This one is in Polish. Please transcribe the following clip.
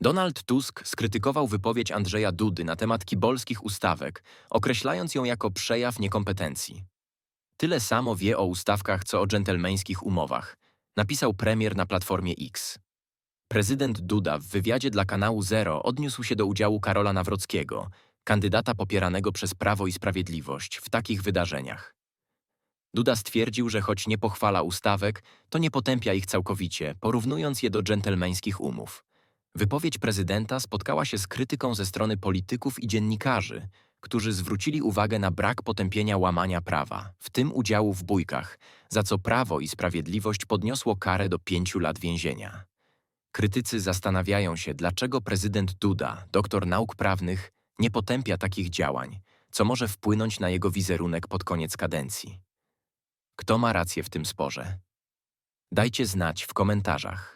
Donald Tusk skrytykował wypowiedź Andrzeja Dudy na temat kibolskich ustawek, określając ją jako przejaw niekompetencji. Tyle samo wie o ustawkach, co o dżentelmeńskich umowach, napisał premier na Platformie X. Prezydent Duda w wywiadzie dla kanału Zero odniósł się do udziału Karola Nawrockiego, kandydata popieranego przez Prawo i Sprawiedliwość w takich wydarzeniach. Duda stwierdził, że choć nie pochwala ustawek, to nie potępia ich całkowicie, porównując je do dżentelmeńskich umów. Wypowiedź prezydenta spotkała się z krytyką ze strony polityków i dziennikarzy, którzy zwrócili uwagę na brak potępienia łamania prawa, w tym udziału w bójkach, za co Prawo i Sprawiedliwość podniosło karę do pięciu lat więzienia. Krytycy zastanawiają się, dlaczego prezydent Duda, doktor nauk prawnych, nie potępia takich działań, co może wpłynąć na jego wizerunek pod koniec kadencji. Kto ma rację w tym sporze? Dajcie znać w komentarzach.